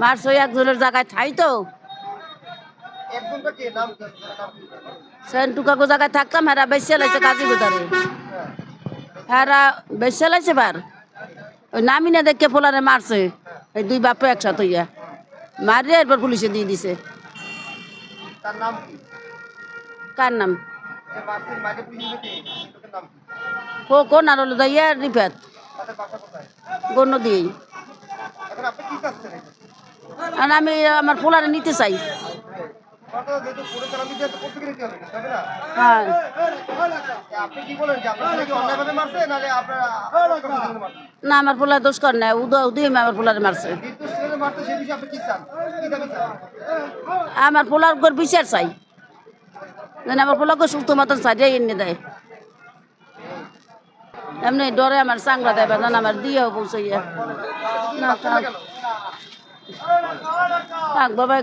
মারছে একজনের জায়গায় ঠাই তো? সেন্টুকাকো জায়গায় থাকতাম হেরা বেশি লাইছে কাজী গোদারে হেরা বেশি লাইছে বার ওই নামি না দেখে পোলারে মারছে। এই দুই বাপ একসাথে হইয়া। মারিয়ে এরপর পুলিশে দিয়ে দিছে। কার নাম? কে? কোন আর হলো ইয়া রিফাত গণ্য দিয়েই। আর আমি আমার পোলারে নিতে চাই। না? হ্যাঁ। না আমার পোলার দোষ কর না উদয় আমার পোলারে মারছে। আমার ঘর বিচার চাই। আমার পোলাকে সুস্থ মতন চাই এনে দেয়। এমনি ডরে আমার চাংলা দেয় না আমার দিয়েও পৌঁছাইয়া। না থাক বাবা।